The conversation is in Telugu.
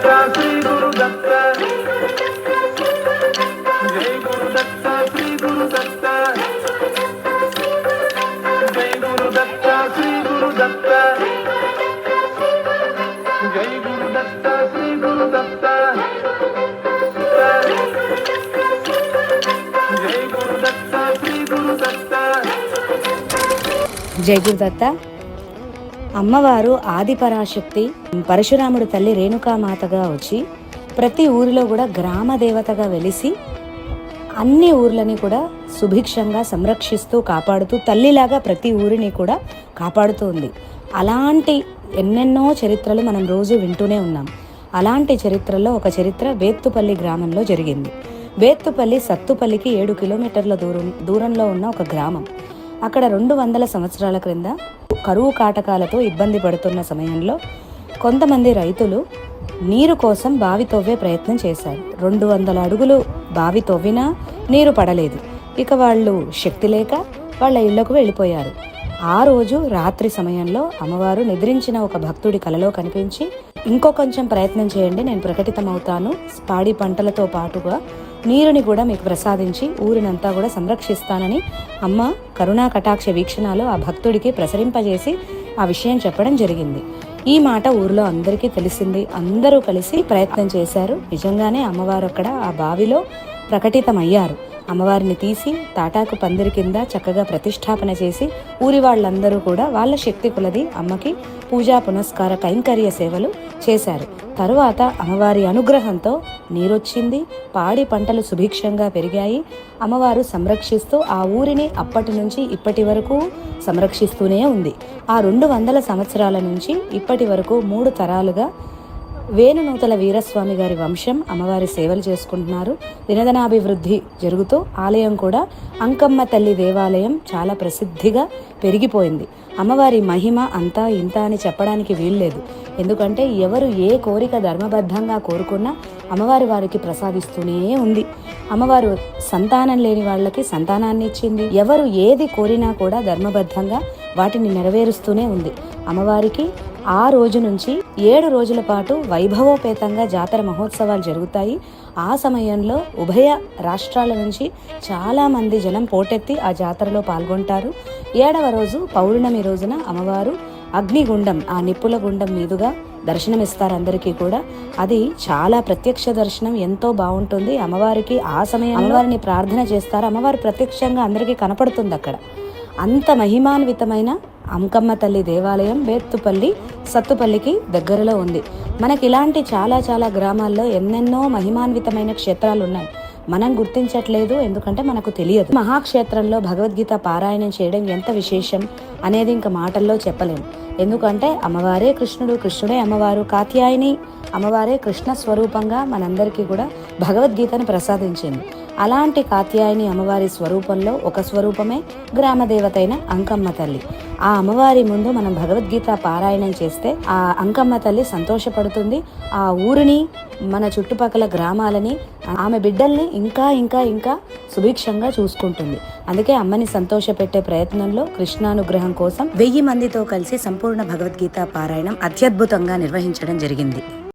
दत्ता श्री गुरु दत्ता जय गुरु दत्ता श्री गुरु दत्ता जय गुरु दत्ता श्री गुरु दत्ता जय गुरु दत्ता श्री गुरु दत्ता जय गुरु दत्ता श्री गुरु दत्ता जय गुरु दत्ता అమ్మవారు ఆది పరాశక్తి పరశురాముడు తల్లి రేణుకామాతగా వచ్చి ప్రతి ఊరిలో కూడా గ్రామ దేవతగా వెలిసి అన్ని ఊర్లని కూడా సుభిక్షంగా సంరక్షిస్తూ కాపాడుతూ తల్లిలాగా ప్రతి ఊరిని కూడా కాపాడుతూ ఉంది అలాంటి ఎన్నెన్నో చరిత్రలు మనం రోజు వింటూనే ఉన్నాం. అలాంటి చరిత్రలో ఒక చరిత్ర బేత్తుపల్లి గ్రామంలో జరిగింది. వేత్తుపల్లి సత్తుపల్లికి ఏడు కిలోమీటర్ల దూరం దూరంలో ఉన్న ఒక గ్రామం. అక్కడ రెండు వందల సంవత్సరాల క్రింద కరువు కాటకాలతో ఇబ్బంది పడుతున్న సమయంలో కొంతమంది రైతులు నీరు కోసం బావి తవ్వే ప్రయత్నం చేశారు. రెండు వందల అడుగులు బావి తవ్వినా నీరు పడలేదు. ఇక వాళ్ళు శక్తి లేక వాళ్ళ ఇళ్ళకు వెళ్ళిపోయారు. ఆ రోజు రాత్రి సమయంలో అమ్మవారు నిద్రించిన ఒక భక్తుడి కలలో కనిపించి ఇంకో కొంచెం ప్రయత్నం చేయండి నేను ప్రకటితమవుతాను. పాడి పంటలతో పాటుగా నీరుని కూడా మీకు ప్రసాదించి ఊరినంతా కూడా సంరక్షిస్తానని అమ్మ కరుణా కటాక్ష వీక్షణాలు ఆ భక్తుడికి ప్రసరింపజేసి ఆ విషయం చెప్పడం జరిగింది. ఈ మాట ఊరిలో అందరికీ తెలిసింది. అందరూ కలిసి ప్రయత్నం చేశారు. నిజంగానే అమ్మవారు అక్కడ ఆ బావిలో ప్రకటితమయ్యారు. అమ్మవారిని తీసి తాటాకు పందిరి కింద చక్కగా ప్రతిష్టాపన చేసి ఊరి వాళ్ళందరూ కూడా వాళ్ళ శక్తి కులది అమ్మకి పూజా పునస్కార కైంకర్య సేవలు చేశారు. తరువాత అమ్మవారి అనుగ్రహంతో నీరొచ్చింది పాడి పంటలు సుభిక్షంగా పెరిగాయి. అమ్మవారు సంరక్షిస్తూ ఆ ఊరిని అప్పటి నుంచి ఇప్పటి వరకు సంరక్షిస్తూనే ఉంది. ఆ రెండు వందల సంవత్సరాల నుంచి ఇప్పటి వరకు మూడు తరాలుగా వేణునూతల వీరస్వామి గారి వంశం అమ్మవారి సేవలు చేసుకుంటున్నారు. దినదనాభివృద్ధి జరుగుతూ ఆలయం కూడా అంకమ్మ తల్లి దేవాలయం చాలా ప్రసిద్ధిగా పెరిగిపోయింది. అమ్మవారి మహిమ అంతా ఇంత అని చెప్పడానికి వీల్లేదు ఎందుకంటే ఎవరు ఏ కోరిక ధర్మబద్ధంగా కోరుకున్నా అమ్మవారి వారికి ప్రసాదిస్తూనే ఉంది. అమ్మవారు సంతానం లేని వాళ్ళకి సంతానాన్ని ఇచ్చింది. ఎవరు ఏది కోరినా కూడా ధర్మబద్ధంగా వాటిని నెరవేరుస్తూనే ఉంది. అమ్మవారికి ఆ రోజు నుంచి ఏడు రోజుల పాటు వైభవోపేతంగా జాతర మహోత్సవాలు జరుగుతాయి. ఆ సమయంలో ఉభయ రాష్ట్రాల నుంచి చాలా మంది జనం పోటెత్తి ఆ జాతరలో పాల్గొంటారు. ఏడవ రోజు పౌర్ణమి రోజున అమ్మవారు అగ్నిగుండం ఆ నిప్పుల గుండం మీదుగా దర్శనమిస్తారు అందరికీ కూడా. అది చాలా ప్రత్యక్ష దర్శనం ఎంతో బాగుంటుంది. అమ్మవారికి ఆ సమయం అమ్మవారిని ప్రార్థన చేస్తారు. అమ్మవారు ప్రత్యక్షంగా అందరికీ కనపడుతుంది అక్కడ. అంత మహిమాన్వితమైన అంకమ్మ తల్లి దేవాలయం బేత్తుపల్లి సత్తుపల్లికి దగ్గరలో ఉంది. మనకి ఇలాంటి చాలా చాలా గ్రామాల్లో ఎన్నెన్నో మహిమాన్వితమైన క్షేత్రాలు ఉన్నాయి. మనం గుర్తించట్లేదు ఎందుకంటే మనకు తెలియదు. మహాక్షేత్రంలో భగవద్గీత పారాయణం చేయడం ఎంత విశేషం అనేది ఇంకా మాటల్లో చెప్పలేము ఎందుకంటే అమ్మవారే కృష్ణుడు కృష్ణుడే అమ్మవారు. కాత్యాయని అమ్మవారే కృష్ణ స్వరూపంగా మనందరికీ కూడా భగవద్గీతను ప్రసాదించింది. అలాంటి కాత్యాయని అమ్మవారి స్వరూపంలో ఒక స్వరూపమే గ్రామదేవతైన అంకమ్మ తల్లి. ఆ అమ్మవారి ముందు మనం భగవద్గీత పారాయణం చేస్తే ఆ అంకమ్మ తల్లి సంతోషపడుతుంది. ఆ ఊరిని మన చుట్టుపక్కల గ్రామాలని ఆమె బిడ్డల్ని ఇంకా ఇంకా ఇంకా సుభిక్షంగా చూసుకుంటుంది. అందుకే అమ్మని సంతోషపెట్టే ప్రయత్నంలో కృష్ణానుగ్రహం కోసం వెయ్యి మందితో కలిసి సంపూర్ణ భగవద్గీత పారాయణం అత్యద్భుతంగా నిర్వహించడం జరిగింది.